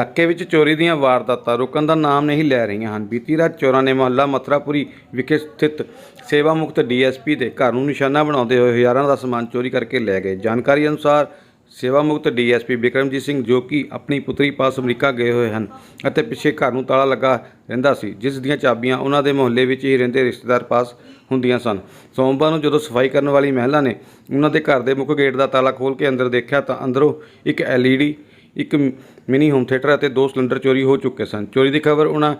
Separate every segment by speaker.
Speaker 1: ਇਲਾਕੇ ਵਿੱਚ ਚੋਰੀ ਦੀਆਂ ਵਾਰਦਾਤਾਂ ਰੁਕਣ ਦਾ ਨਾਮ ਨਹੀਂ ਲੈ ਰਹੀਆਂ ਹਨ। ਬੀਤੀ ਰਾਤ ਚੋਰਾਂ ਨੇ ਮੁਹੱਲਾ ਮਥਰਾਪੁਰੀ ਵਿਖੇ ਸਥਿਤ ਸੇਵਾ ਮੁਕਤ ਡੀਐਸਪੀ ਦੇ ਘਰ ਨੂੰ ਨਿਸ਼ਾਨਾ ਬਣਾਉਂਦੇ ਹੋਏ ਹਜ਼ਾਰਾਂ ਦਾ ਸਮਾਨ ਚੋਰੀ ਕਰਕੇ ਲੈ ਗਏ। ਜਾਣਕਾਰੀ ਅਨੁਸਾਰ ਸੇਵਾ ਮੁਕਤ ਡੀਐਸਪੀ ਬਿਕਰਮਜੀਤ ਸਿੰਘ ਜੋ ਕਿ ਆਪਣੀ ਪੁੱਤਰੀ ਪਾਸ ਅਮਰੀਕਾ ਗਏ ਹੋਏ ਹਨ ਅਤੇ ਪਿੱਛੇ ਘਰ ਨੂੰ ਤਾਲਾ ਲੱਗਾ ਰਹਿੰਦਾ ਸੀ, ਜਿਸ ਦੀਆਂ ਚਾਬੀਆਂ ਉਹਨਾਂ ਦੇ ਮੁਹੱਲੇ ਵਿੱਚ ਹੀ ਰਹਿੰਦੇ ਰਿਸ਼ਤੇਦਾਰ ਪਾਸ ਹੁੰਦੀਆਂ ਸਨ। ਸੋਮਵਾਰ ਨੂੰ ਜਦੋਂ ਸਫ਼ਾਈ ਕਰਨ ਵਾਲੀ ਮਹਿਲਾ ਨੇ ਉਹਨਾਂ ਦੇ ਘਰ ਦੇ ਮੁੱਖ ਗੇਟ ਦਾ ਤਾਲਾ ਖੋਲ੍ਹ ਕੇ ਅੰਦਰ ਦੇਖਿਆ ਤਾਂ ਅੰਦਰੋਂ ਇੱਕ ਐਲਈਡੀ ਇੱਕ ਮਿਨੀ ਹੋਮ ਥੀਏਟਰ ਅਤੇ ਦੋ ਸਿਲੰਡਰ ਚੋਰੀ ਹੋ ਚੁੱਕੇ ਸਨ। ਚੋਰੀ ਦੀ ਖਬਰ ਉਹਨਾਂ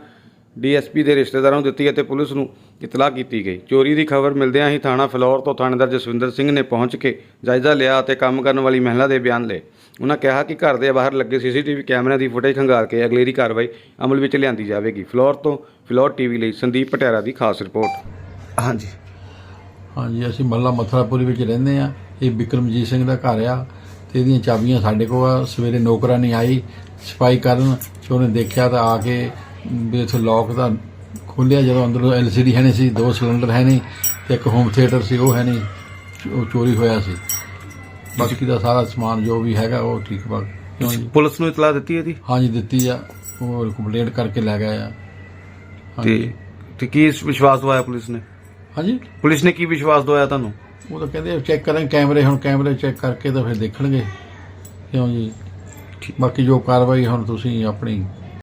Speaker 1: ਡੀਐਸਪੀ ਦੇ ਰਿਸ਼ਤੇਦਾਰਾਂ ਨੂੰ ਦਿੱਤੀ ਅਤੇ ਪੁਲਿਸ ਨੂੰ ਇਤਲਾਹ ਕੀਤੀ ਗਈ। ਚੋਰੀ ਦੀ ਖਬਰ ਮਿਲਦਿਆਂ ਹੀ ਥਾਣਾ ਫਲੌਰ ਤੋਂ ਥਾਣੇਦਾਰ ਜਸਵਿੰਦਰ ਸਿੰਘ ਨੇ ਪਹੁੰਚ ਕੇ ਜਾਇਜ਼ਾ ਲਿਆ ਅਤੇ ਕੰਮ ਕਰਨ ਵਾਲੀ ਮਹਿਲਾ ਦੇ ਬਿਆਨ ਲਏ। ਉਹਨਾਂ ਕਿਹਾ ਕਿ ਘਰ ਦੇ ਬਾਹਰ ਲੱਗੇ ਸੀਸੀਟੀਵੀ ਕੈਮਰਿਆਂ ਦੀ ਫੁਟੇਜ ਖੰਗਾਲ ਕੇ ਅਗਲੇਰੀ ਕਾਰਵਾਈ ਅਮਲ ਵਿੱਚ ਲਿਆਂਦੀ ਜਾਵੇਗੀ। ਫਲੌਰ ਤੋਂ ਫਲੌਰ ਟੀਵੀ ਲਈ ਸੰਦੀਪ ਪਟਿਆਰਾ ਦੀ ਖਾਸ ਰਿਪੋਰਟ। ਹਾਂਜੀ।
Speaker 2: ਹਾਂਜੀ ਅਸੀਂ ਮੱਲਾ ਮਥਰਾਪੁਰੀ ਵਿੱਚ ਰਹਿੰਦੇ ਆ ਇਹ ਬਿਕਰਮਜੀਤ ਸਿੰਘ ਦਾ ਘਰ ਆ। ਤੇ ਇਹਦੀਆਂ ਚਾਬੀਆਂ ਸਾਡੇ ਕੋਲ ਆ। ਸਵੇਰੇ ਨੌਕਰਾਨੀ ਆਈ ਸਫ਼ਾਈ ਕਰਨ ਤੇ ਉਹਨੇ ਦੇਖਿਆ ਤਾਂ ਆ ਕੇ ਵੀ ਇੱਥੇ ਲੋਕ ਦਾ ਖੋਲਿਆ ਜਦੋਂ ਅੰਦਰੋਂ ਐਲਸੀਡੀ ਹੈ ਨਹੀਂ ਸੀ ਦੋ ਸਿਲੰਡਰ ਹੈ ਨਹੀਂ ਤੇ ਇੱਕ ਹੋਮ ਥੀਏਟਰ ਸੀ ਉਹ ਹੈ ਨਹੀਂ ਉਹ ਚੋਰੀ ਹੋਇਆ ਸੀ। ਬਾਕੀ ਦਾ ਸਾਰਾ ਸਮਾਨ ਜੋ ਵੀ ਹੈਗਾ ਉਹ ਠੀਕ ਬਾ ਕਿਉਂ ਜੀ?
Speaker 1: ਪੁਲਿਸ ਨੂੰ ਇਤਲਾਹ ਦਿੱਤੀ ਇਹਦੀ?
Speaker 2: ਹਾਂਜੀ ਦਿੱਤੀ ਆ। ਉਹ ਕੰਪਲੇਂਟ ਕਰਕੇ ਲੈ ਗਏ ਆ।
Speaker 1: ਤੇ ਤੇ ਕੀ ਵਿਸ਼ਵਾਸ ਦਵਾਇਆ ਪੁਲਿਸ ਨੇ?
Speaker 2: ਹਾਂਜੀ?
Speaker 1: ਪੁਲਿਸ ਨੇ ਕੀ ਵਿਸ਼ਵਾਸ ਦਵਾਇਆ ਤੁਹਾਨੂੰ?
Speaker 2: ਉਹ ਤਾਂ ਕਹਿੰਦੇ ਚੈੱਕ ਕਰਾਂ ਕੈਮਰੇ ਹੁਣ ਕੈਮਰੇ ਚੈੱਕ ਕਰਕੇ ਤਾਂ ਫਿਰ ਦੇਖਣਗੇ। ਕਿਉਂ ਜੀ? ਬਾਕੀ ਜੋ ਕਾਰਵਾਈ ਹੁਣ ਤੁਸੀਂ ਆਪਣੀ